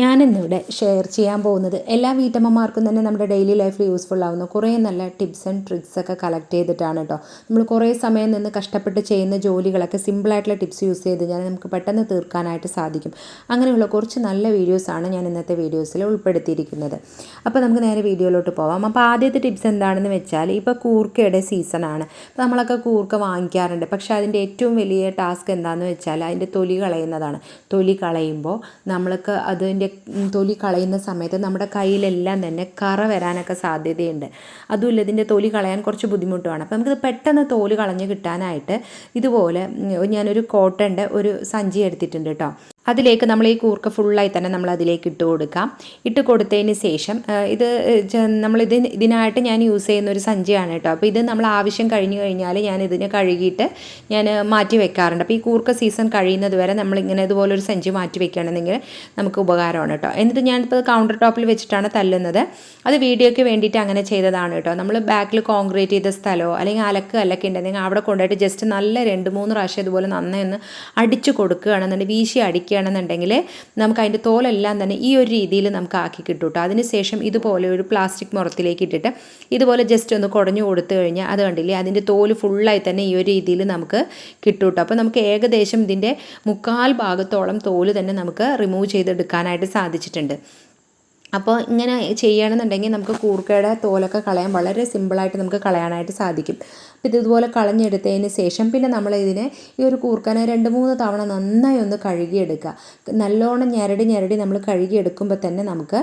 ഞാനിന്നിവിടെ ഷെയർ ചെയ്യാൻ പോകുന്നത് എല്ലാ വീട്ടമ്മമാർക്കും തന്നെ നമ്മുടെ ഡെയിലി ലൈഫിൽ യൂസ്ഫുൾ ആവുന്ന കുറേ നല്ല ടിപ്സ് ആൻഡ് ട്രിക്സ് ഒക്കെ കളക്ട് ചെയ്തിട്ടാണ് കേട്ടോ നമ്മൾ കുറേ സമയം നിന്ന് കഷ്ടപ്പെട്ട് ചെയ്യുന്ന ജോലികളൊക്കെ സിമ്പിളായിട്ടുള്ള ടിപ്സ് യൂസ് ചെയ്ത് കഴിഞ്ഞാൽ നമുക്ക് പെട്ടെന്ന് തീർക്കാനായിട്ട് സാധിക്കും. അങ്ങനെയുള്ള കുറച്ച് നല്ല വീഡിയോസാണ് ഞാൻ ഇന്നത്തെ വീഡിയോസിൽ ഉൾപ്പെടുത്തിയിരിക്കുന്നത്. അപ്പോൾ നമുക്ക് നേരെ വീഡിയോയിലോട്ട് പോവാം. അപ്പോൾ ആദ്യത്തെ ടിപ്സ് എന്താണെന്ന് വെച്ചാൽ ഇപ്പോൾ കൂർക്കയുടെ സീസണാണ് അപ്പോൾ നമ്മളൊക്കെ കൂർക്ക വാങ്ങിക്കാറുണ്ട്. പക്ഷേ അതിന്റെ ഏറ്റവും വലിയ ടാസ്ക് എന്താണെന്ന് വെച്ചാൽ അതിന്റെ തൊലി കളയുന്നതാണ്. തൊലി കളയുമ്പോൾ നമ്മൾക്ക് അതിന്റെ തൊലി കളയുന്ന സമയത്ത് നമ്മുടെ കയ്യിലെല്ലാം തന്നെ കറ വരാനൊക്കെ സാധ്യതയുണ്ട്. അതുമില്ല ഇതിന്റെ തൊലി കളയാൻ കുറച്ച് ബുദ്ധിമുട്ടുമാണ്. അപ്പോൾ നമുക്കിത് പെട്ടെന്ന് തോൽ കളഞ്ഞ് കിട്ടാനായിട്ട് ഇതുപോലെ ഞാനൊരു കോട്ടന്റെ ഒരു സഞ്ചി എടുത്തിട്ടുണ്ട് കേട്ടോ. അതിലേക്ക് നമ്മൾ ഈ കൂർക്ക ഫുള്ളായി തന്നെ നമ്മൾ അതിലേക്ക് ഇട്ട് കൊടുക്കാം. ഇട്ട് കൊടുത്തതിന് ശേഷം ഇത് നമ്മൾ ഇത് ഇതിനായിട്ട് ഞാൻ യൂസ് ചെയ്യുന്ന ഒരു സഞ്ചിയാണ് കേട്ടോ. അപ്പോൾ ഇത് നമ്മൾ ആവശ്യം കഴിഞ്ഞു കഴിഞ്ഞാൽ ഞാൻ ഇതിനെ കഴുകിയിട്ട് ഞാൻ മാറ്റി വെക്കാറുണ്ട്. അപ്പോൾ ഈ കൂർക്ക സീസൺ കഴിയുന്നത് വരെ നമ്മൾ ഇങ്ങനെ ഇതുപോലൊരു സഞ്ചി മാറ്റി വെക്കുകയാണെന്നെങ്കിൽ നമുക്ക് ഉപകാരമാണ് കേട്ടോ. എന്നിട്ട് ഞാനിപ്പോൾ കൗണ്ടർ ടോപ്പിൽ വെച്ചിട്ടാണ് തല്ലുന്നത്. അത് വീഡിയോയ്ക്ക് വേണ്ടിയിട്ട് അങ്ങനെ ചെയ്തതാണ് കേട്ടോ. നമ്മൾ ബാക്കിൽ കോൺക്രീറ്റ് ചെയ്ത സ്ഥലമോ അല്ലെങ്കിൽ അലക്ക് അലക്ക് ഉണ്ടെങ്കിൽ അവിടെ കൊണ്ടുപോയിട്ട് ജസ്റ്റ് നല്ല രണ്ട് മൂന്ന് പ്രാവശ്യം ഇതുപോലെ നന്നായി ഒന്ന് അടിച്ചു കൊടുക്കുകയാണെന്നുണ്ടെങ്കിൽ വീശി അടിക്കുകയാണെന്നുണ്ടെങ്കിൽ നമുക്ക് അതിന്റെ തോലെല്ലാം തന്നെ ഈ ഒരു രീതിയിൽ നമുക്ക് ആക്കി കിട്ടും കേട്ടോ അതിനുശേഷം ഇതുപോലെ ഒരു പ്ലാസ്റ്റിക് മുറത്തിലേക്ക് ഇട്ടിട്ട് ഇതുപോലെ ജസ്റ്റ് ഒന്ന് കുടഞ്ഞു കൊടുത്തു കഴിഞ്ഞാൽ അത് കണ്ടില്ലേ അതിന്റെ തോൽ ഫുള്ളായി തന്നെ ഈ ഒരു രീതിയിൽ നമുക്ക് കിട്ടും കേട്ടോ അപ്പോൾ നമുക്ക് ഏകദേശം ഇതിന്റെ മുക്കാൽ ഭാഗത്തോളം തോൽ തന്നെ നമുക്ക് റിമൂവ് ചെയ്തെടുക്കാനായിട്ട് സാധിച്ചിട്ടുണ്ട്. അപ്പോൾ ഇങ്ങനെ ചെയ്യുകയാണെന്നുണ്ടെങ്കിൽ നമുക്ക് കൂർക്കയുടെ തോലൊക്കെ കളയാൻ വളരെ സിമ്പിളായിട്ട് നമുക്ക് കളയാനായിട്ട് സാധിക്കും. അപ്പോൾ ഇത് ഇതുപോലെ കളഞ്ഞെടുത്തതിന് ശേഷം പിന്നെ നമ്മൾ ഇതിനെ ഈ ഒരു കൂർക്കനെ രണ്ട് മൂന്ന് തവണ നന്നായി ഒന്ന് കഴുകിയെടുക്കുക. നല്ലോണം ഞെരടി ഞെരടി നമ്മൾ കഴുകിയെടുക്കുമ്പോൾ തന്നെ നമുക്ക്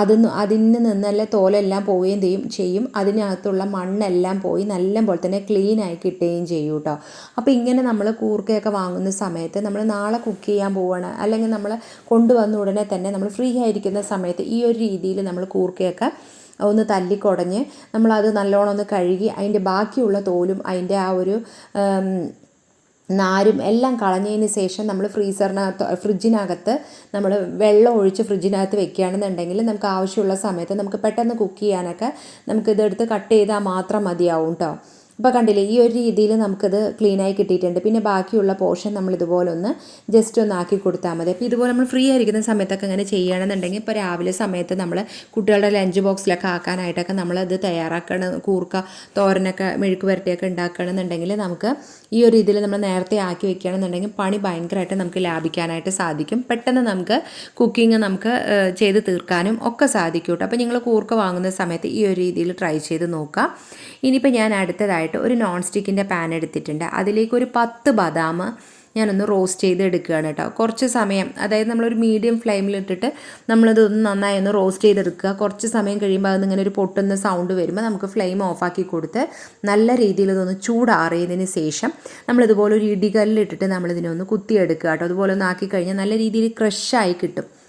അതിന് അതിന് നിന്നല്ല തോലെല്ലാം പോവുകയും ചെയ്യും ചെയ്യും. അതിനകത്തുള്ള മണ്ണെല്ലാം പോയി നല്ല പോലെ തന്നെ ക്ലീൻ ആയി കിട്ടുകയും ചെയ്യും കേട്ടോ അപ്പോൾ ഇങ്ങനെ നമ്മൾ കൂർക്കയൊക്കെ വാങ്ങുന്ന സമയത്ത് നമ്മൾ നാളെ കുക്ക് ചെയ്യാൻ പോവുകയാണ്. അല്ലെങ്കിൽ നമ്മൾ കൊണ്ടുവന്ന ഉടനെ തന്നെ നമ്മൾ ഫ്രീ ആയിരിക്കുന്ന സമയത്ത് ഈ ഒരു രീതിയിൽ നമ്മൾ കൂർക്കയൊക്കെ ഒന്ന് തല്ലിക്കുടഞ്ഞ് നമ്മളത് നല്ലോണം ഒന്ന് കഴുകി അതിന്റെ ബാക്കിയുള്ള തോലും അതിന്റെ ആ ഒരു നാരും എല്ലാം കളഞ്ഞതിന് ശേഷം നമ്മൾ ഫ്രീസറിനകത്ത് ഫ്രിഡ്ജിനകത്ത് നമ്മൾ വെള്ളം ഒഴിച്ച് ഫ്രിഡ്ജിനകത്ത് വെക്കുകയാണെന്നുണ്ടെങ്കിൽ നമുക്ക് ആവശ്യമുള്ള സമയത്ത് നമുക്ക് പെട്ടെന്ന് കുക്ക് ചെയ്യാനൊക്കെ നമുക്കിതെടുത്ത് കട്ട് ചെയ്താൽ മാത്രം മതിയാവും കേട്ടോ അപ്പോൾ കണ്ടില്ലേ ഈ ഒരു രീതിയിൽ നമുക്കത് ക്ലീനായി കിട്ടിയിട്ടുണ്ട്. പിന്നെ ബാക്കിയുള്ള പോർഷൻ നമ്മൾ ഇതുപോലെ ഒന്ന് ജസ്റ്റ് ഒന്ന് ആക്കി കൊടുത്താൽ മതി. അപ്പോൾ ഇതുപോലെ നമ്മൾ ഫ്രീ ആയിരിക്കുന്ന സമയത്തൊക്കെ അങ്ങനെ ചെയ്യുകയാണെന്നുണ്ടെങ്കിൽ ഇപ്പോൾ രാവിലെ സമയത്ത് നമ്മൾ കുട്ടികളുടെ ലഞ്ച് ബോക്സിലൊക്കെ ആക്കാനായിട്ടൊക്കെ നമ്മളത് തയ്യാറാക്കണം കൂർക്ക തോരനൊക്കെ മെഴുക്ക് വരട്ടിയൊക്കെ ഉണ്ടാക്കണമെന്നുണ്ടെങ്കിൽ നമുക്ക് ഈ ഒരു രീതിയിൽ നമ്മൾ നേരത്തെ ആക്കി വെക്കുകയാണെന്നുണ്ടെങ്കിൽ പണി ഭയങ്കരമായിട്ട് നമുക്ക് ലാഭിക്കാനായിട്ട് സാധിക്കും. പെട്ടെന്ന് നമുക്ക് കുക്കിംഗ് നമുക്ക് ചെയ്ത് തീർക്കാനും ഒക്കെ സാധിക്കും കേട്ടോ. അപ്പോൾ നിങ്ങൾ കൂർക്ക വാങ്ങുന്ന സമയത്ത് ഈ ഒരു രീതിയിൽ ട്രൈ ചെയ്ത് നോക്കുക. ഇനിയിപ്പോൾ ഞാൻ അടുത്തതായിട്ട് ഒരു നോൺ സ്റ്റിക്കിന്റെ പാൻ എടുത്തിട്ടുണ്ട്. അതിലേക്ക് ഒരു പത്ത് ബദാം ഞാനൊന്ന് റോസ്റ്റ് ചെയ്ത് എടുക്കുകയാണ് കേട്ടോ. കുറച്ച് സമയം അതായത് നമ്മളൊരു മീഡിയം ഫ്ലെയിമിലിട്ടിട്ട് നമ്മളത് ഒന്ന് നന്നായി ഒന്ന് റോസ്റ്റ് ചെയ്തെടുക്കുക. കുറച്ച് സമയം കഴിയുമ്പോൾ ഇങ്ങനെ ഒരു പൊട്ടുന്ന സൗണ്ട് വരുമ്പോൾ നമുക്ക് ഫ്ലെയിം ഓഫാക്കി കൊടുത്ത് നല്ല രീതിയിൽ ഇതൊന്ന് ചൂടാറിയതിന് ശേഷം നമ്മളിതുപോലെ ഒരു ഇടികല്ലിട്ടിട്ട് നമ്മളിതിനെ ഒന്ന് കുത്തിയെടുക്കുക കേട്ടോ. അതുപോലെ ഒന്ന് ആക്കി കഴിഞ്ഞാൽ നല്ല രീതിയിൽ ക്രഷായി കിട്ടും.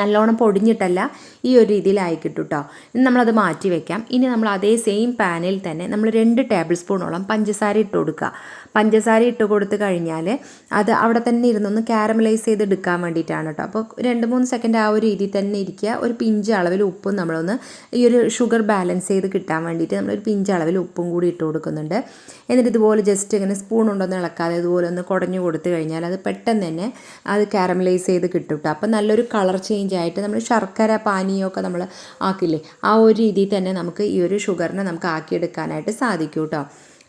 നല്ലോണം പൊടിഞ്ഞിട്ടല്ല ഈ ഒരു രീതിയിലായി കിട്ടും കേട്ടോ ഇനി നമ്മളത് മാറ്റി വെക്കാം. ഇനി നമ്മൾ അതേ സെയിം പാനിൽ തന്നെ നമ്മൾ രണ്ട് ടേബിൾ സ്പൂണോളം പഞ്ചസാര ഇട്ട് കൊടുക്കുക. പഞ്ചസാര ഇട്ട് കൊടുത്ത് കഴിഞ്ഞാൽ അത് അവിടെ തന്നെ ഇരുന്നൊന്ന് കാരമലൈസ് ചെയ്ത് എടുക്കാൻ വേണ്ടിയിട്ടാണ് കേട്ടോ അപ്പോൾ രണ്ട് മൂന്ന് സെക്കൻഡ് ആ ഒരു രീതിയിൽ തന്നെ ഇരിക്കുക. ഒരു പിഞ്ച് അളവിൽ ഉപ്പും നമ്മളൊന്ന് ഈ ഒരു ഷുഗർ ബാലൻസ് ചെയ്ത് കിട്ടാൻ വേണ്ടിയിട്ട് നമ്മളൊരു പിഞ്ച് അളവിൽ ഉപ്പും കൂടി ഇട്ട് കൊടുക്കുന്നുണ്ട്. എന്നിട്ട് ഇതുപോലെ ജസ്റ്റ് ഇങ്ങനെ സ്പൂൺ കൊണ്ടൊന്ന് ഇളക്കാതെ ഇതുപോലെ ഒന്ന് കുടഞ്ഞു കൊടുത്തു കഴിഞ്ഞാൽ അത് പെട്ടെന്ന് തന്നെ അത് കാരമലൈസ് ചെയ്ത് കിട്ടും കേട്ടോ അപ്പോൾ നല്ലൊരു കളർ ചേഞ്ച് ആയിട്ട് നമ്മൾ ശർക്കര പാനീയമൊക്കെ നമ്മൾ ആക്കില്ലേ ആ ഒരു രീതിയിൽ തന്നെ നമുക്ക് ഈ ഒരു ഷുഗറിനെ നമുക്ക് ആക്കിയെടുക്കാനായിട്ട് സാധിക്കും കേട്ടോ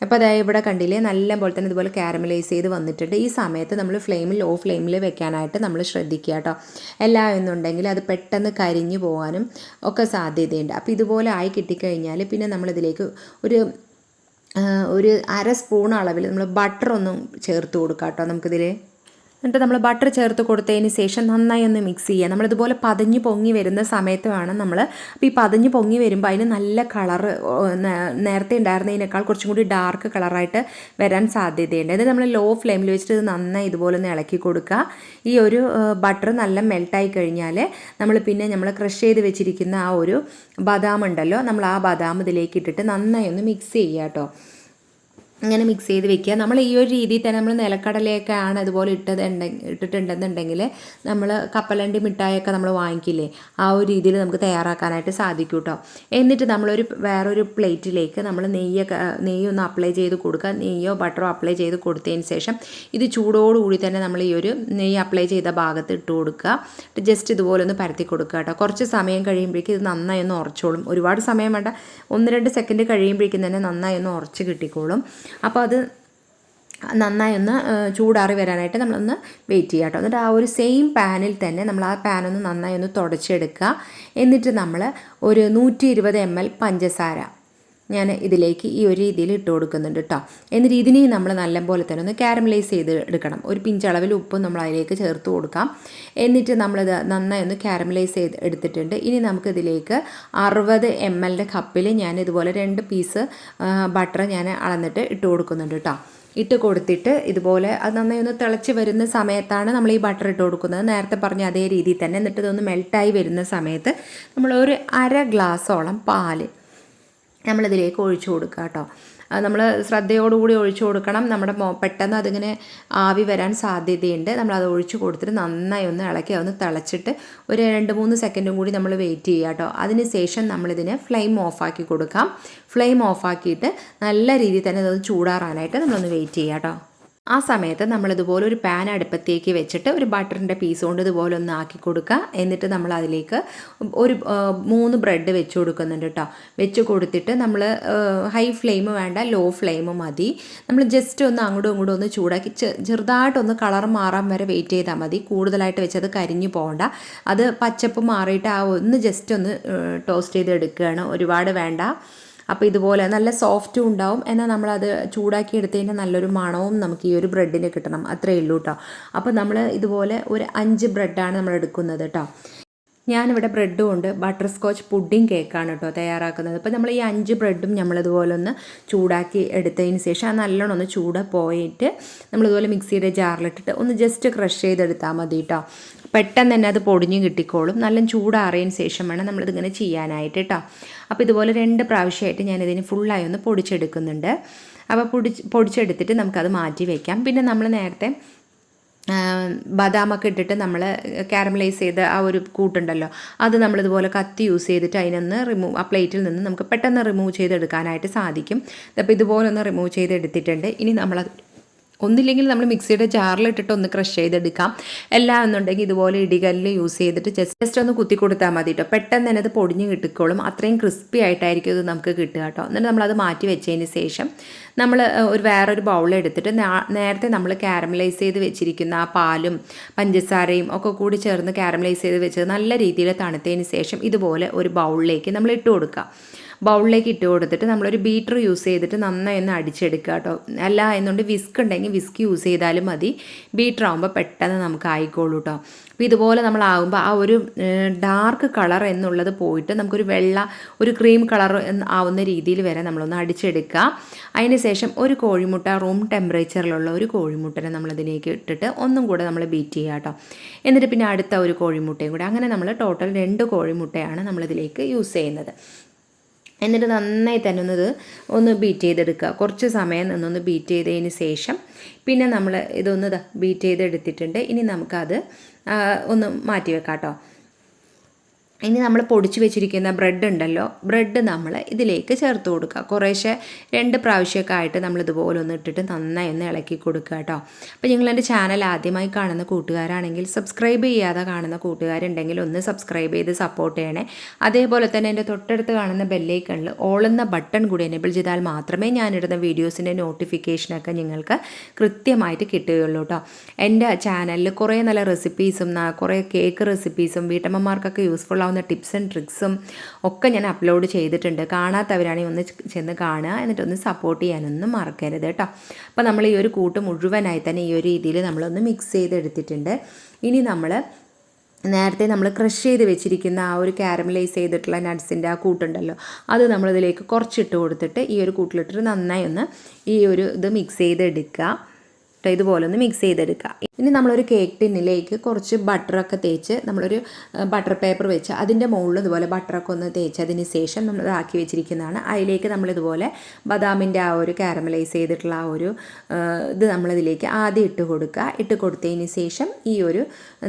അപ്പോൾ അതായത് ഇവിടെ കണ്ടില്ലേ നല്ല പോലെ തന്നെ ഇതുപോലെ കാരമലൈസ് ചെയ്ത് വന്നിട്ടുണ്ട്. ഈ സമയത്ത് നമ്മൾ ഫ്ലെയിമിൽ ലോ ഫ്ലെയിമിൽ വെക്കാനായിട്ട് നമ്മൾ ശ്രദ്ധിക്കുക കേട്ടോ. എല്ലാം എന്നുണ്ടെങ്കിൽ അത് പെട്ടെന്ന് കരിഞ്ഞു പോകാനും ഒക്കെ സാധ്യതയുണ്ട്. അപ്പോൾ ഇതുപോലെ ആയി കിട്ടിക്കഴിഞ്ഞാൽ പിന്നെ നമ്മളിതിലേക്ക് ഒരു ഒരു അര സ്പൂൺ അളവിൽ നമ്മൾ ബട്ടർ ഒന്നും ചേർത്ത് കൊടുക്കാം കേട്ടോ നമുക്കിതിൽ എന്നിട്ട് നമ്മൾ ബട്ടർ ചേർത്ത് കൊടുത്തതിന് ശേഷം നന്നായി ഒന്ന് മിക്സ് ചെയ്യുക. നമ്മളിതുപോലെ പതഞ്ഞ് പൊങ്ങി വരുന്ന സമയത്ത് വേണം നമ്മൾ അപ്പോൾ ഈ പതഞ്ഞ് പൊങ്ങി വരുമ്പോൾ അതിന് നല്ല കളർ നേരത്തെ ഉണ്ടായിരുന്നതിനേക്കാൾ കുറച്ചും കൂടി ഡാർക്ക് കളറായിട്ട് വരാൻ സാധ്യതയുണ്ട്. ഇത് നമ്മൾ ലോ ഫ്ലെയിമിൽ വെച്ചിട്ട് ഇത് നന്നായി ഇതുപോലെ ഒന്ന് ഇളക്കി കൊടുക്കുക. ഈ ഒരു ബട്ടർ നല്ല മെൽട്ടായി കഴിഞ്ഞാൽ നമ്മൾ പിന്നെ നമ്മൾ ക്രഷ് ചെയ്ത് വെച്ചിരിക്കുന്ന ആ ഒരു ബദാം ഉണ്ടല്ലോ നമ്മൾ ആ ബദാം ഇതിലേക്ക് ഇട്ടിട്ട് നന്നായി ഒന്ന് മിക്സ് ചെയ്യുക കേട്ടോ ഇങ്ങനെ മിക്സ് ചെയ്ത് വെക്കുക. നമ്മൾ ഈ ഒരു രീതിയിൽ തന്നെ നമ്മൾ നിലക്കടലയൊക്കെയാണ് അതുപോലെ ഇട്ടത് ഇട്ടിട്ടുണ്ടെന്നുണ്ടെങ്കിൽ നമ്മൾ കപ്പലണ്ടി മിഠായിയൊക്കെ നമ്മൾ വാങ്ങിക്കില്ലേ ആ ഒരു രീതിയിൽ നമുക്ക് തയ്യാറാക്കാനായിട്ട് സാധിക്കും കേട്ടോ എന്നിട്ട് നമ്മളൊരു വേറൊരു പ്ലേറ്റിലേക്ക് നമ്മൾ നെയ്യൊക്കെ നെയ്യൊന്ന് അപ്ലൈ ചെയ്ത് കൊടുക്കുക. നെയ്യോ ബട്ടറോ അപ്ലൈ ചെയ്ത് കൊടുത്തതിന് ശേഷം ഇത് ചൂടോടുകൂടി തന്നെ നമ്മൾ ഈ ഒരു നെയ്യ് അപ്ലൈ ചെയ്ത ഭാഗത്ത് ഇട്ട് കൊടുക്കുക. ജസ്റ്റ് ഇതുപോലെ ഒന്ന് പരത്തി കൊടുക്കുക കേട്ടോ. കുറച്ച് സമയം കഴിയുമ്പോഴേക്കും ഇത് നന്നായി ഒന്ന് ഉറച്ചോളും. ഒരുപാട് സമയം വേണ്ട. ഒന്ന് രണ്ട് സെക്കൻഡ് കഴിയുമ്പോഴേക്കും തന്നെ നന്നായി ഒന്ന് ഉറച്ച് കിട്ടിക്കോളും. അപ്പോൾ അത് നന്നായി ഒന്ന് ചൂടാറി വരാനായിട്ട് നമ്മളൊന്ന് വെയിറ്റ് ചെയ്യുക കേട്ടോ. എന്നിട്ട് ആ ഒരു സെയിം പാനിൽ തന്നെ നമ്മൾ ആ പാനൊന്ന് നന്നായി ഒന്ന് തുടച്ചെടുക്കുക. എന്നിട്ട് നമ്മൾ ഒരു നൂറ്റി ഇരുപത് എം എൽ പഞ്ചസാര ഞാൻ ഇതിലേക്ക് ഈ ഒരു രീതിയിൽ ഇട്ട് കൊടുക്കുന്നുണ്ട് കേട്ടോ എന്നിട്ട് ഇതിനെ നമ്മൾ നല്ലപോലെ തന്നെ ഒന്ന് കാരമലൈസ് ചെയ്ത് എടുക്കണം. ഒരു പിഞ്ചളവിൽ ഉപ്പും നമ്മൾ അതിലേക്ക് ചേർത്ത് കൊടുക്കാം. എന്നിട്ട് നമ്മളിത് നന്നായി ഒന്ന് കാരമലൈസ് ചെയ്ത് എടുത്തിട്ടുണ്ട്. ഇനി നമുക്കിതിലേക്ക് അറുപത് എം എല്ലിന്റെ കപ്പിൽ ഞാൻ ഇതുപോലെ രണ്ട് പീസ് ബട്ടർ ഞാൻ അളന്നിട്ട് ഇട്ട് കൊടുക്കുന്നുണ്ട് കേട്ടോ ഇട്ട് കൊടുത്തിട്ട് ഇതുപോലെ അത് നന്നായി ഒന്ന് തിളച്ച് വരുന്ന സമയത്താണ് നമ്മൾ ഈ ബട്ടർ ഇട്ട് കൊടുക്കുന്നത്. നേരത്തെ പറഞ്ഞ അതേ രീതിയിൽ തന്നെ. എന്നിട്ട് ഇതൊന്ന് മെൽട്ടായി വരുന്ന സമയത്ത് നമ്മൾ ഒരു അര ഗ്ലാസ്സോളം പാൽ നമ്മളിതിലേക്ക് ഒഴിച്ചു കൊടുക്കുക കേട്ടോ. നമ്മൾ ശ്രദ്ധയോടുകൂടി ഒഴിച്ചു കൊടുക്കണം. നമ്മുടെ പെട്ടെന്ന് അതിങ്ങനെ ആവി വരാൻ സാധ്യതയുണ്ട്. നമ്മളത് ഒഴിച്ചു കൊടുത്തിട്ട് നന്നായി ഒന്ന് ഇളക്കി ഒന്ന് തിളച്ചിട്ട് ഒരു രണ്ട് മൂന്ന് സെക്കൻഡും കൂടി നമ്മൾ വെയിറ്റ് ചെയ്യുക കേട്ടോ. അതിന് ശേഷം നമ്മളിതിനെ ഫ്ലെയിം ഓഫാക്കി കൊടുക്കാം. ഫ്ലെയിം ഓഫാക്കിയിട്ട് നല്ല രീതിയിൽ തന്നെ ഇതൊന്ന് ചൂടാറാനായിട്ട് നമ്മളൊന്ന് വെയിറ്റ് ചെയ്യാം കേട്ടോ. ആ സമയത്ത് നമ്മളിതുപോലെ ഒരു പാൻ അടുപ്പത്തേക്ക് വെച്ചിട്ട് ഒരു ബട്ടറിന്റെ പീസ് കൊണ്ട് ഇതുപോലെ ഒന്ന് ആക്കി കൊടുക്കുക. എന്നിട്ട് നമ്മൾ അതിലേക്ക് ഒരു മൂന്ന് ബ്രെഡ് വെച്ച് കൊടുക്കുന്നുണ്ട് കേട്ടോ വെച്ച് കൊടുത്തിട്ട് നമ്മൾ ഹൈ ഫ്ലെയിം വേണ്ട ലോ ഫ്ലെയിം മതി. നമ്മൾ ജസ്റ്റ് ഒന്ന് അങ്ങോട്ടും ഇങ്ങോട്ടും ഒന്ന് ചൂടാക്കി ചെറുതായിട്ടൊന്ന് കളർ മാറാൻ വരെ വെയിറ്റ് ചെയ്താൽ മതി. കൂടുതലായിട്ട് വെച്ചത് കരിഞ്ഞു പോകണ്ട അത് പച്ചപ്പ് മാറിയിട്ട് ആ ഒന്ന് ജസ്റ്റ് ഒന്ന് ടോസ്റ്റ് ചെയ്ത് എടുക്കുകയാണ് ഒരുപാട് വേണ്ട. അപ്പോൾ ഇതുപോലെ നല്ല സോഫ്റ്റും ഉണ്ടാവും. എന്നാൽ നമ്മളത് ചൂടാക്കി എടുത്തതിന്റെ നല്ലൊരു മണവും നമുക്ക് ഈ ഒരു ബ്രെഡിന് കിട്ടണം. അത്രയേ ഉള്ളൂ കേട്ടോ അപ്പോൾ നമ്മൾ ഇതുപോലെ ഒരു അഞ്ച് ബ്രെഡാണ് നമ്മൾ എടുക്കുന്നത് കേട്ടോ ഞാനിവിടെ ബ്രെഡും ഉണ്ട്. ബട്ടർ സ്കോച്ച് പുഡിംഗ് കേക്കാണ് കേട്ടോ തയ്യാറാക്കുന്നത്. അപ്പോൾ നമ്മൾ ഈ അഞ്ച് ബ്രെഡും നമ്മളിതുപോലെ ഒന്ന് ചൂടാക്കി എടുത്തതിന് ശേഷം ആ നല്ലോണം ഒന്ന് ചൂട് പോയിട്ട് നമ്മളിതുപോലെ മിക്സിയുടെ ജാറിലിട്ടിട്ട് ഒന്ന് ജസ്റ്റ് ക്രഷ് ചെയ്തെടുത്താൽ മതി കേട്ടോ. പെട്ടെന്ന് തന്നെ അത് പൊടിഞ്ഞ് കിട്ടിക്കോളും. നല്ല ചൂടാറിയതിന് ശേഷം വേണം നമ്മളിതിങ്ങനെ ചെയ്യാനായിട്ട് കേട്ടോ. അപ്പോൾ ഇതുപോലെ രണ്ട് പ്രാവശ്യമായിട്ട് ഞാനിതിന് ഫുള്ളായി ഒന്ന് പൊടിച്ചെടുക്കുന്നുണ്ട്. അപ്പോൾ പൊടി പൊടിച്ചെടുത്തിട്ട് നമുക്കത് മാറ്റി വയ്ക്കാം പിന്നെ നമ്മൾ നേരത്തെ ബദാമൊക്കെ ഇട്ടിട്ട് നമ്മൾ കാരമലൈസ് ചെയ്ത ആ ഒരു കൂട്ടുണ്ടല്ലോ. അത് നമ്മളിതുപോലെ കത്തി യൂസ് ചെയ്തിട്ട് അതിനൊന്ന് റിമൂവ് ആ പ്ലേറ്റിൽ നിന്ന് നമുക്ക് പെട്ടെന്ന് റിമൂവ് ചെയ്തെടുക്കാനായിട്ട് സാധിക്കും. അപ്പോൾ ഇതുപോലെ ഒന്ന് റിമൂവ് ചെയ്തെടുത്തിട്ടുണ്ട്. ഇനി നമ്മൾ ഒന്നില്ലെങ്കിൽ നമ്മൾ മിക്സിയുടെ ജാറിലിട്ടിട്ട് ഒന്ന് ക്രഷ് ചെയ്തെടുക്കാം. അല്ല എന്നുണ്ടെങ്കിൽ ഇതുപോലെ ഇടികല്ല് യൂസ് ചെയ്തിട്ട് ജസ്റ്റ് ജസ്റ്റ് ഒന്ന് കുത്തി കൊടുത്താൽ മതി കേട്ടോ പെട്ടെന്ന് തന്നെ അത് പൊടിഞ്ഞ് കിട്ടിക്കോളും. അത്രയും ക്രിസ്പി ആയിട്ടായിരിക്കും ഇത് നമുക്ക് കിട്ടുക കേട്ടോ എന്നിട്ട് നമ്മളത് മാറ്റി വെച്ചതിന് ശേഷം നമ്മൾ ഒരു വേറൊരു ബൗൾ എടുത്തിട്ട് നേരത്തെ നമ്മൾ കാരമലൈസ് ചെയ്ത് വെച്ചിരിക്കുന്ന ആ പാലും പഞ്ചസാരയും ഒക്കെ കൂടി ചേർന്ന് കാരമലൈസ് ചെയ്ത് വെച്ചത് നല്ല രീതിയിൽ തണുത്തതിന് ശേഷം ഇതുപോലെ ഒരു ബൗളിലേക്ക് നമ്മൾ ഇട്ട് കൊടുക്കുക. ബൗളിലേക്ക് ഇട്ട് കൊടുത്തിട്ട് നമ്മളൊരു ബീറ്റർ യൂസ് ചെയ്തിട്ട് നന്നായി ഒന്ന് അടിച്ചെടുക്കുക കേട്ടോ. അല്ല എന്നുകൊണ്ട് വിസ്ക് ഉണ്ടെങ്കിൽ വിസ്ക് യൂസ് ചെയ്താലും മതി. ബീറ്റർ ആകുമ്പോൾ പെട്ടെന്ന് നമുക്ക് ആയിക്കോളൂ കേട്ടോ. അപ്പോൾ ഇതുപോലെ നമ്മളാകുമ്പോൾ ആ ഒരു ഡാർക്ക് കളർ എന്നുള്ളത് പോയിട്ട് നമുക്കൊരു വെള്ള ഒരു ക്രീം കളർ ആവുന്ന രീതിയിൽ വരെ നമ്മളൊന്ന് അടിച്ചെടുക്കുക. അതിന് ശേഷം ഒരു കോഴിമുട്ട റൂം ടെമ്പറേച്ചറിലുള്ള ഒരു കോഴിമുട്ടനെ നമ്മളതിലേക്ക് ഇട്ടിട്ട് ഒന്നും കൂടെ നമ്മൾ ബീറ്റ് ചെയ്യുക കേട്ടോ. എന്നിട്ട് പിന്നെ അടുത്ത ഒരു കോഴിമുട്ടയും കൂടെ. അങ്ങനെ നമ്മൾ ടോട്ടൽ രണ്ട് കോഴിമുട്ടയാണ് നമ്മളിതിലേക്ക് യൂസ് ചെയ്യുന്നത്. എന്നിട്ട് നന്നായി തന്നെ ഒന്നത് ഒന്ന് ബീറ്റ് ചെയ്തെടുക്കുക. കുറച്ച് സമയം നിന്നൊന്ന് ബീറ്റ് ചെയ്തതിന് ശേഷം പിന്നെ നമ്മൾ ഇതൊന്ന് ബീറ്റ് ചെയ്തെടുത്തിട്ടുണ്ട്. ഇനി നമുക്കത് ഒന്ന് മാറ്റി വെക്കാം കേട്ടോ ഇനി നമ്മൾ പൊടിച്ച് വെച്ചിരിക്കുന്ന ബ്രെഡ് ഉണ്ടല്ലോ ബ്രെഡ് നമ്മൾ ഇതിലേക്ക് ചേർത്ത് കൊടുക്കുക. കുറേശ്ശെ രണ്ട് പ്രാവശ്യമൊക്കെ ആയിട്ട് നമ്മൾ ഇതുപോലെ ഒന്ന് ഇട്ടിട്ട് നന്നായി ഒന്ന് ഇളക്കി കൊടുക്കുക കേട്ടോ. അപ്പോൾ നിങ്ങൾ എന്റെ ചാനൽ ആദ്യമായി കാണുന്ന കൂട്ടുകാരാണെങ്കിൽ സബ്സ്ക്രൈബ് ചെയ്യാതെ കാണുന്ന കൂട്ടുകാരുണ്ടെങ്കിൽ ഒന്ന് സബ്സ്ക്രൈബ് ചെയ്ത് സപ്പോർട്ട് ചെയ്യണേ. അതേപോലെ തന്നെ എന്റെ തൊട്ടടുത്ത് കാണുന്ന ബെല്ലൈക്കണിൽ ഓളുന്ന ബട്ടൺ കൂടി എനേബിൾ ചെയ്താൽ മാത്രമേ ഞാനിടുന്ന വീഡിയോസിന്റെ നോട്ടിഫിക്കേഷനൊക്കെ നിങ്ങൾക്ക് കൃത്യമായിട്ട് കിട്ടുകയുള്ളൂ കേട്ടോ. എന്റെ ചാനലിൽ കുറേ നല്ല റെസിപ്പീസും കുറേ കേക്ക് റെസിപ്പീസും വീട്ടമ്മമാർക്കൊക്കെ യൂസ്ഫുൾ ആവുന്ന ടിപ്സ് ആൻഡ് ട്രിക്സും ഒക്കെ ഞാൻ അപ്ലോഡ് ചെയ്തിട്ടുണ്ട്. കാണാത്തവരാണെങ്കിൽ ഒന്ന് ചെന്ന് കാണുക. എന്നിട്ടൊന്ന് സപ്പോർട്ട് ചെയ്യാനൊന്നും മറക്കരുത് കേട്ടോ. അപ്പോൾ നമ്മൾ ഈ ഒരു കൂട്ട് മുഴുവനായി തന്നെ ഈ ഒരു രീതിയിൽ നമ്മളൊന്ന് മിക്സ് ചെയ്തെടുത്തിട്ടുണ്ട്. ഇനി നമ്മൾ നേരത്തെ നമ്മൾ ക്രഷ് ചെയ്ത് വെച്ചിരിക്കുന്ന ആ ഒരു കാരമലൈസ് ചെയ്തിട്ടുള്ള നട്ട്സിന്റെ ആ കൂട്ടുണ്ടല്ലോ. അത് നമ്മളിതിലേക്ക് കുറച്ചിട്ട് കൊടുത്തിട്ട് ഈ ഒരു കൂട്ടിലിട്ടിട്ട് നന്നായി ഒന്ന് ഈ ഒരു ഇത് മിക്സ് ചെയ്തെടുക്കുക. കേട്ടോ ഇതുപോലെ ഒന്ന് മിക്സ് ചെയ്തെടുക്കുക ഇനി നമ്മളൊരു കേക്ക് ടിന്നിലേക്ക് കുറച്ച് ബട്ടറൊക്കെ തേച്ച് നമ്മളൊരു ബട്ടർ പേപ്പർ വെച്ച് അതിന്റെ മുകളിൽ ഇതുപോലെ ബട്ടറൊക്കെ ഒന്ന് തേച്ചതിന് ശേഷം നമ്മൾ ഇതാക്കി വെച്ചിരിക്കുന്നതാണ്. അതിലേക്ക് നമ്മളിതുപോലെ ബദാമിന്റെ ആ ഒരു കാരമലൈസ് ചെയ്തിട്ടുള്ള ആ ഒരു ഇത് നമ്മളിതിലേക്ക് ആദ്യം ഇട്ട് കൊടുക്കുക ഇട്ട് കൊടുത്തതിന് ശേഷം ഈ ഒരു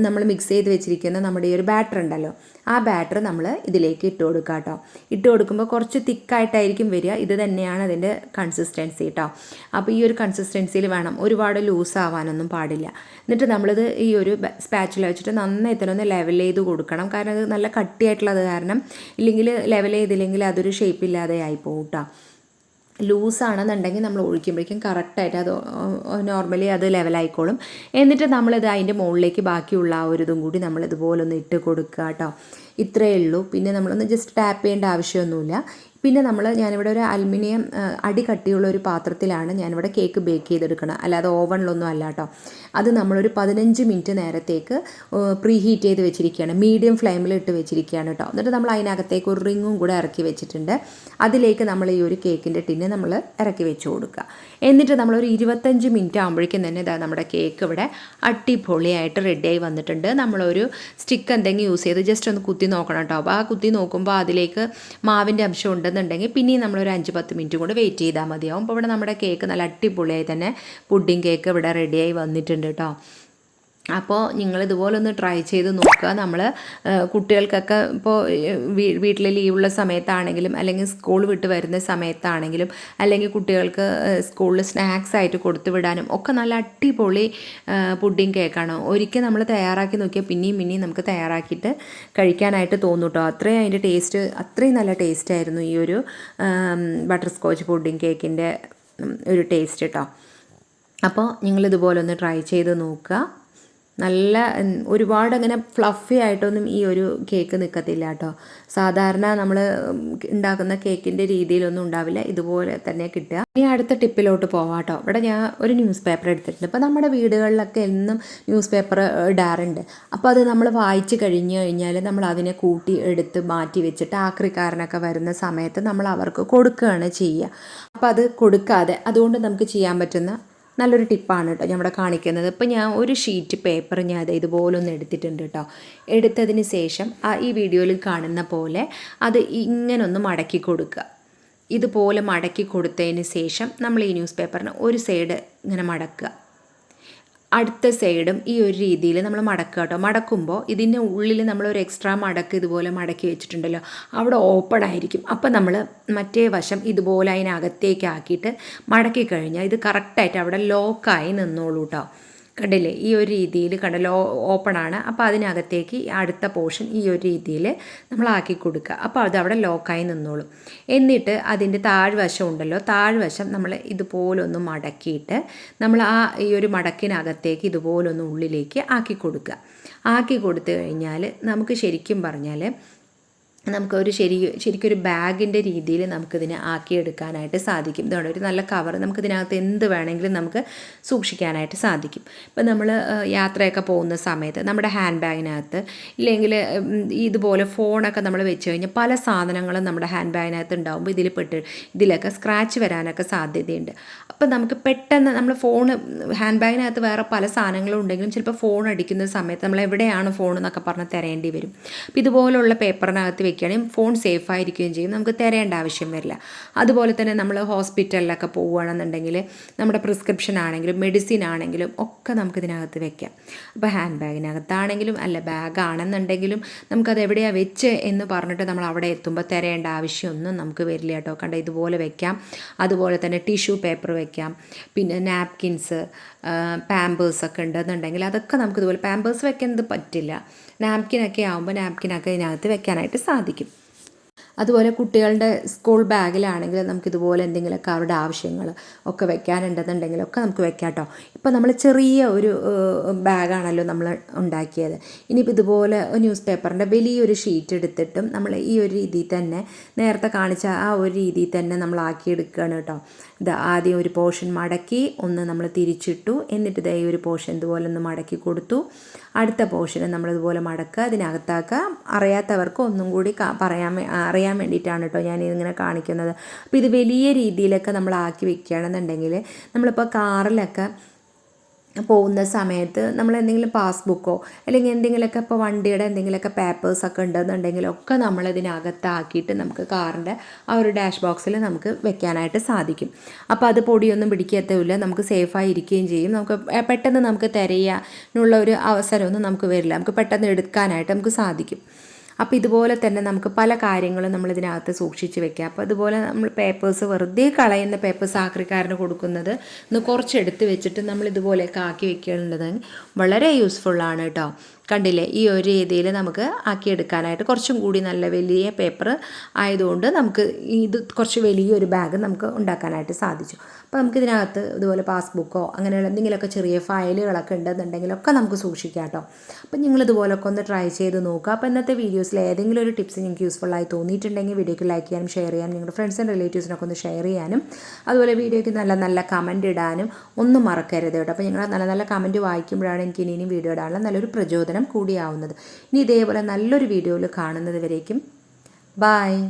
നമ്മൾ മിക്സ് ചെയ്ത് വെച്ചിരിക്കുന്ന നമ്മുടെ ഈ ഒരു ബാറ്റർ ഉണ്ടല്ലോ ആ ബാറ്റർ നമ്മൾ ഇതിലേക്ക് ഇട്ട് കൊടുക്കുക കേട്ടോ ഇട്ട് കൊടുക്കുമ്പോൾ കുറച്ച് തിക്കായിട്ടായിരിക്കും വരിക. ഇത് തന്നെയാണ് അതിന്റെ കൺസിസ്റ്റൻസി കേട്ടോ അപ്പോൾ ഈ ഒരു കൺസിസ്റ്റൻസിയിൽ വേണം ഒരുപാട് ലൂസ് ആവാനൊന്നും പാടില്ല. എന്നിട്ട് നമ്മളിത് ഈ ഒരു സ്പാച്ചിൽ വെച്ചിട്ട് നന്നായി തന്നെ ഒന്ന് ലെവൽ ചെയ്ത് കൊടുക്കണം. കാരണം അത് നല്ല കട്ടിയായിട്ടുള്ളത് കാരണം ഇല്ലെങ്കിൽ ലെവൽ ചെയ്തില്ലെങ്കിൽ അതൊരു ഷേപ്പ് ഇല്ലാതെ ആയി പോകും കേട്ടോ ലൂസാണെന്നുണ്ടെങ്കിൽ നമ്മൾ ഒഴിക്കുമ്പോഴേക്കും കറക്റ്റായിട്ട് അത് നോർമലി അത് ലെവലായിക്കോളും എന്നിട്ട് നമ്മളിത് അതിന്റെ മുകളിലേക്ക് ബാക്കിയുള്ള ആ ഒരു ഇതും കൂടി നമ്മൾ ഇതുപോലെ ഒന്ന് ഇട്ട് കൊടുക്കുക കേട്ടോ ഇത്രയേ ഉള്ളൂ. പിന്നെ നമ്മളൊന്ന് ജസ്റ്റ് ടാപ്പ് ചെയ്യേണ്ട ആവശ്യമൊന്നുമില്ല. പിന്നെ നമ്മൾ ഞാനിവിടെ ഒരു അലുമിനിയം അടി കട്ടിയുള്ള ഒരു പാത്രത്തിലാണ് ഞാനിവിടെ കേക്ക് ബേക്ക് ചെയ്തെടുക്കണം. അല്ലാതെ ഓവണിലൊന്നും അല്ല കേട്ടോ അത് നമ്മളൊരു പതിനഞ്ച് മിനിറ്റ് നേരത്തേക്ക് പ്രീ ഹീറ്റ് ചെയ്ത് വെച്ചിരിക്കുകയാണ് മീഡിയം ഫ്ലെയിമിൽ ഇട്ട് വെച്ചിരിക്കുകയാണ് കേട്ടോ എന്നിട്ട് നമ്മൾ അതിനകത്തേക്ക് ഒരു റിങ്ങും കൂടെ ഇറക്കി വെച്ചിട്ടുണ്ട്. അതിലേക്ക് നമ്മൾ ഈ ഒരു കേക്കിന്റെ ടിന്ന് നമ്മൾ ഇറക്കി വെച്ച് കൊടുക്കുക. എന്നിട്ട് നമ്മളൊരു ഇരുപത്തഞ്ച് മിനിറ്റ് ആകുമ്പോഴേക്കും തന്നെ ഇതാ നമ്മുടെ കേക്ക് ഇവിടെ അട്ടിപൊളിയായിട്ട് റെഡിയായി വന്നിട്ടുണ്ട്. നമ്മളൊരു സ്റ്റിക്ക് എന്തെങ്കിലും യൂസ് ചെയ്ത് ജസ്റ്റ് ഒന്ന് കുത്തി നോക്കണം കേട്ടോ അപ്പോൾ ആ കുത്തി നോക്കുമ്പോൾ അതിലേക്ക് മാവിന്റെ അംശം ഉണ്ടെന്നുണ്ടെങ്കിൽ പിന്നെയും നമ്മളൊരു അഞ്ച് പത്ത് മിനിറ്റ് കൂടെ വെയിറ്റ് ചെയ്താൽ മതിയാവും. അപ്പോൾ ഇവിടെ നമ്മുടെ കേക്ക് നല്ല അടിപൊളിയായി തന്നെ പുഡിംഗ് കേക്ക് ഇവിടെ റെഡിയായി വന്നിട്ടുണ്ട് കേട്ടോ അപ്പോൾ നിങ്ങൾ ഇതുപോലെ ഒന്ന് ട്രൈ ചെയ്ത് നോക്കുക. നമ്മൾ കുട്ടികൾക്കൊക്കെ ഇപ്പോൾ വീട്ടിൽ ലീവുള്ള സമയത്താണെങ്കിലും അല്ലെങ്കിൽ സ്കൂൾ വിട്ട് വരുന്ന സമയത്താണെങ്കിലും അല്ലെങ്കിൽ കുട്ടികൾക്ക് സ്കൂളിൽ സ്നാക്സ് ആയിട്ട് കൊടുത്തു വിടാനും ഒക്കെ നല്ല അടിപൊളി പുഡിങ് കേക്കാണ് ഒരിക്കൽ നമ്മൾ തയ്യാറാക്കി നോക്കിയാൽ പിന്നെയും പിന്നെയും നമുക്ക് തയ്യാറാക്കിയിട്ട് കഴിക്കാനായിട്ട് തോന്നും കേട്ടോ അത്രയും അതിന്റെ ടേസ്റ്റ് അത്രയും നല്ല ടേസ്റ്റ് ആയിരുന്നു ഈ ഒരു ബട്ടർ സ്കോച്ച് പുഡിങ് കേക്കിന്റെ ഒരു ടേസ്റ്റ് കേട്ടോ അപ്പോൾ നിങ്ങളിതുപോലെ ഒന്ന് ട്രൈ ചെയ്ത് നോക്കുക. നല്ല ഒരുപാട് അങ്ങനെ ഫ്ലഫി ആയിട്ടൊന്നും ഈ ഒരു കേക്ക് നിൽക്കത്തില്ല കേട്ടോ. സാധാരണ നമ്മൾ ഉണ്ടാക്കുന്ന കേക്കിന്റെ രീതിയിലൊന്നും ഉണ്ടാവില്ല. ഇതുപോലെ തന്നെ കിട്ടുക. ഇനി അടുത്ത ടിപ്പിലോട്ട് പോവാം കേട്ടോ. ഇവിടെ ഞാൻ ഒരു ന്യൂസ് പേപ്പർ എടുത്തിട്ടുണ്ട്. ഇപ്പോൾ നമ്മുടെ വീടുകളിലൊക്കെ എന്നും ന്യൂസ് പേപ്പർ ഇടാറുണ്ട്. അപ്പോൾ അത് നമ്മൾ വായിച്ച് കഴിഞ്ഞ് കഴിഞ്ഞാൽ നമ്മൾ അതിനെ കൂട്ടി എടുത്ത് മാറ്റി വെച്ചിട്ട് ആക്രിക്കാരനൊക്കെ വരുന്ന സമയത്ത് നമ്മൾ അവർക്ക് കൊടുക്കുകയാണ് ചെയ്യുക. അപ്പോൾ അത് കൊടുക്കാതെ അതുകൊണ്ട് നമുക്ക് ചെയ്യാൻ പറ്റുന്ന നല്ലൊരു ടിപ്പാണ് കേട്ടോ ഞാൻ ഇവിടെ കാണിക്കുന്നത്. ഇപ്പം ഞാൻ ഒരു ഷീറ്റ് പേപ്പർ ഞാൻ അത് ഇതുപോലെ ഒന്ന് എടുത്തിട്ടുണ്ട് കേട്ടോ. എടുത്തതിന് ശേഷം ആ ഈ വീഡിയോയിൽ കാണുന്ന പോലെ അത് ഇങ്ങനെ ഒന്ന് മടക്കി കൊടുക്കുക. ഇതുപോലെ മടക്കി കൊടുത്തതിന് ശേഷം നമ്മൾ ഈ ന്യൂസ് പേപ്പറിന് ഒരു സൈഡ് ഇങ്ങനെ മടക്കുക. അടുത്ത സൈഡും ഈ ഒരു രീതിയിൽ നമ്മൾ മടക്കുക കേട്ടോ. മടക്കുമ്പോൾ ഇതിന്റെ ഉള്ളിൽ നമ്മളൊരു എക്സ്ട്രാ മടക്ക് ഇതുപോലെ മടക്കി വെച്ചിട്ടുണ്ടല്ലോ. അവിടെ ഓപ്പൺ ആയിരിക്കും. അപ്പോൾ നമ്മൾ മറ്റേ വശം ഇതുപോലെ അതിനകത്തേക്ക് ആക്കിയിട്ട് മടക്കി കഴിഞ്ഞാൽ ഇത് കറക്റ്റായിട്ട് അവിടെ ലോക്കായി നിന്നോളൂ കേട്ടോ. കണ്ടില്ലേ? ഈ ഒരു രീതിയിൽ കണ്ടല്ലോ ഓപ്പൺ ആണ് അപ്പോൾ അതിനകത്തേക്ക് അടുത്ത പോർഷൻ ഈ ഒരു രീതിയിൽ നമ്മൾ ആക്കി കൊടുക്കുക. അപ്പോൾ അത് അവിടെ ലോക്കായി നിന്നോളും. എന്നിട്ട് അതിന്റെ താഴ്വശം ഉണ്ടല്ലോ താഴ്വശം നമ്മൾ ഇതുപോലൊന്ന് മടക്കിയിട്ട് നമ്മൾ ആ ഈ ഒരു മടക്കിനകത്തേക്ക് ഇതുപോലൊന്ന് ഉള്ളിലേക്ക് ആക്കി കൊടുക്കുക. ആക്കി കൊടുത്തു കഴിഞ്ഞാൽ നമുക്ക് ശരിക്കും പറഞ്ഞാൽ നമുക്കൊരു ശരി ശരിക്കൊരു ബാഗിന്റെ രീതിയിൽ നമുക്കിതിനെ ആക്കിയെടുക്കാനായിട്ട് സാധിക്കും. ഇതാണ് ഒരു നല്ല കവർ നമുക്കിതിനകത്ത് എന്ത് വേണമെങ്കിലും നമുക്ക് സൂക്ഷിക്കാനായിട്ട് സാധിക്കും. ഇപ്പം നമ്മൾ യാത്രയൊക്കെ പോകുന്ന സമയത്ത് നമ്മുടെ ഹാൻഡ് ബാഗിനകത്ത് ഇല്ലെങ്കിൽ ഇതുപോലെ ഫോണൊക്കെ നമ്മൾ വെച്ച് കഴിഞ്ഞാൽ പല സാധനങ്ങളും നമ്മുടെ ഹാൻഡ് ബാഗിനകത്ത് ഉണ്ടാകുമ്പോൾ ഇതിൽ പെട്ട് ഇതിലൊക്കെ സ്ക്രാച്ച് വരാനൊക്കെ സാധ്യതയുണ്ട്. അപ്പം നമുക്ക് പെട്ടെന്ന് നമ്മൾ ഫോൺ ഹാൻഡ് ബാഗിനകത്ത് വേറെ പല സാധനങ്ങളും ഉണ്ടെങ്കിലും ചിലപ്പോൾ ഫോൺ അടിക്കുന്ന സമയത്ത് നമ്മൾ എവിടെയാണ് ഫോൺ എന്നൊക്കെ പറഞ്ഞ് തരേണ്ടി വരും. അപ്പോൾ ഇതുപോലുള്ള പേപ്പറിനകത്ത് വെക്കുകയാണെങ്കിൽ ഫോൺ സേഫ് ആയിരിക്കുകയും ചെയ്യും. നമുക്ക് തിരയേണ്ട ആവശ്യം വരില്ല. അതുപോലെ തന്നെ നമ്മൾ ഹോസ്പിറ്റലിലൊക്കെ പോവുകയാണെന്നുണ്ടെങ്കിൽ നമ്മുടെ പ്രിസ്ക്രിപ്ഷൻ ആണെങ്കിലും മെഡിസിൻ ആണെങ്കിലും ഒക്കെ നമുക്ക് ഇതിനകത്ത് വെക്കാം. അപ്പോൾ ഹാൻഡ് ബാഗിനകത്താണെങ്കിലും അല്ല ബാഗാണെന്നുണ്ടെങ്കിലും നമുക്കത് എവിടെയാണ് വെച്ച് എന്ന് പറഞ്ഞിട്ട് നമ്മൾ അവിടെ എത്തുമ്പോൾ തിരയേണ്ട ആവശ്യമൊന്നും നമുക്ക് വരില്ല കേട്ടോ. കണ്ട ഇതുപോലെ വെക്കാം. അതുപോലെ തന്നെ ടിഷ്യൂ പേപ്പർ വെക്കാം. പിന്നെ നാപ്കിൻസ് പാമ്പേഴ്സ് ഒക്കെ ഉണ്ടെന്നുണ്ടെങ്കിൽ അതൊക്കെ നമുക്ക് ഇതുപോലെ പാമ്പേഴ്സ് വെക്കുന്നത് പറ്റില്ല. നാപ്കിനൊക്കെ ആകുമ്പോൾ നാപ്കിനൊക്കെ ഇതിനകത്ത് വെക്കാനായിട്ട് സാധിക്കും. അതുപോലെ കുട്ടികളുടെ സ്കൂൾ ബാഗിലാണെങ്കിൽ നമുക്ക് ഇതുപോലെ എന്തെങ്കിലുമൊക്കെ അവരുടെ ആവശ്യങ്ങൾ ഒക്കെ വെക്കാനുണ്ടെന്നുണ്ടെങ്കിലൊക്കെ നമുക്ക് വെക്കാം കേട്ടോ ഇപ്പോൾ നമ്മൾ ചെറിയ ഒരു ബാഗാണല്ലോ നമ്മൾ ഉണ്ടാക്കിയത്. ഇനിയിപ്പോൾ ഇതുപോലെ ന്യൂസ് പേപ്പറിന്റെ വലിയൊരു ഷീറ്റ് എടുത്തിട്ടും നമ്മൾ ഈ ഒരു രീതിയിൽ തന്നെ നേരത്തെ കാണിച്ച ആ ഒരു രീതിയിൽ തന്നെ നമ്മൾ ആക്കിയെടുക്കുകയാണ് കേട്ടോ ഇത് ആദ്യം ഒരു പോർഷൻ മടക്കി ഒന്ന് നമ്മൾ തിരിച്ചിട്ടു. എന്നിട്ട് ദൈവം ഒരു പോർഷൻ ഇതുപോലെ ഒന്ന് മടക്കി കൊടുത്തു. അടുത്ത പോർഷന് നമ്മളിതുപോലെ മടക്കുക. അതിനകത്താക്കുക അറിയാത്തവർക്ക് ഒന്നും കൂടി പറയാൻ അറിയാൻ വേണ്ടിയിട്ടാണ് കേട്ടോ ഞാൻ ഇതിങ്ങനെ കാണിക്കുന്നത്. അപ്പോൾ ഇത് വലിയ രീതിയിലൊക്കെ നമ്മൾ ആക്കി വെക്കുകയാണെന്നുണ്ടെങ്കിൽ നമ്മളിപ്പോൾ കാറിലൊക്കെ പോകുന്ന സമയത്ത് നമ്മൾ എന്തെങ്കിലും പാസ്ബുക്കോ അല്ലെങ്കിൽ എന്തെങ്കിലുമൊക്കെ ഇപ്പോൾ വണ്ടിയുടെ എന്തെങ്കിലുമൊക്കെ പേപ്പേഴ്സൊക്കെ ഉണ്ടെന്നുണ്ടെങ്കിലൊക്കെ നമ്മളതിനകത്താക്കിയിട്ട് നമുക്ക് കാറിന്റെ ആ ഒരു ഡാഷ് ബോക്സിൽ നമുക്ക് വെക്കാനായിട്ട് സാധിക്കും. അപ്പോൾ അത് പൊടിയൊന്നും പിടിക്കത്തുമില്ല നമുക്ക് സേഫായി ഇരിക്കുകയും ചെയ്യും. നമുക്ക് പെട്ടെന്ന് നമുക്ക് തിരയാനുള്ള ഒരു അവസരമൊന്നും നമുക്ക് വരില്ല. നമുക്ക് പെട്ടെന്ന് എടുക്കാനായിട്ട് നമുക്ക് സാധിക്കും. അപ്പോൾ ഇതുപോലെ തന്നെ നമുക്ക് പല കാര്യങ്ങളും നമ്മൾ ഇതിനകത്ത് സൂക്ഷിച്ച് വെക്കുക അപ്പോൾ അതുപോലെ നമ്മൾ പേപ്പേഴ്സ് വെറുതെ കളയുന്ന പേപ്പേഴ്സ് ആക്രിക്കാരന് കൊടുക്കുന്നത് ഒന്ന് കുറച്ച് എടുത്ത് വെച്ചിട്ട് നമ്മൾ ഇതുപോലെയൊക്കെ ആക്കി വെക്കേണ്ടത് വളരെ യൂസ്ഫുള്ളാണ് കേട്ടോ. കണ്ടില്ലേ? ഈ ഒരു രീതിയിൽ നമുക്ക് ആക്കിയെടുക്കാനായിട്ട് കുറച്ചും കൂടി നല്ല വലിയ പേപ്പർ ആയതുകൊണ്ട് നമുക്ക് ഇത് കുറച്ച് വലിയൊരു ബാഗ് നമുക്ക് ഉണ്ടാക്കാനായിട്ട് സാധിച്ചു. അപ്പോൾ നമുക്ക് ഇതിനകത്ത് ഇതുപോലെ പാസ്ബുക്കോ അങ്ങനെയുള്ള എന്തെങ്കിലുമൊക്കെ ചെറിയ ഫയലുകളൊക്കെ ഉണ്ടെന്നുണ്ടെങ്കിലൊക്കെ നമുക്ക് സൂക്ഷിക്കാം കേട്ടോ. അപ്പോൾ നിങ്ങൾ ഇതുപോലൊക്കെ ഒന്ന് ട്രൈ ചെയ്ത് നോക്കുക. അപ്പോൾ ഇന്നത്തെ വീഡിയോസിൽ ഏതെങ്കിലും ഒരു ടിപ്സ് നിങ്ങൾക്ക് യൂസ്ഫുൾ ആയി തോന്നിയിട്ടുണ്ടെങ്കിൽ വീഡിയോക്ക് ലൈക്ക് ചെയ്യാനും ഷെയർ ചെയ്യാനും നിങ്ങളുടെ ഫ്രണ്ട്സ് ആൻഡ് റിലേറ്റീവ്സിനൊക്കെ ഒന്ന് ഷെയർ ചെയ്യാനും അതുപോലെ വീഡിയോയ്ക്ക് നല്ല നല്ല കമന്റ് ഇടാനും ഒന്നും മറക്കരുത് കേട്ടോ. അപ്പോൾ നിങ്ങൾ നല്ല നല്ല കമന്റ് വായിക്കുമ്പോഴാണ് എനിക്ക് ഇനി വീഡിയോ ഇടാനുള്ള നല്ലൊരു പ്രചോദനം കൂടിയാവുന്നത്. ഇനി ഇതേപോലെ നല്ലൊരു വീഡിയോയിൽ കാണുന്നത് വരേക്കും ബായ്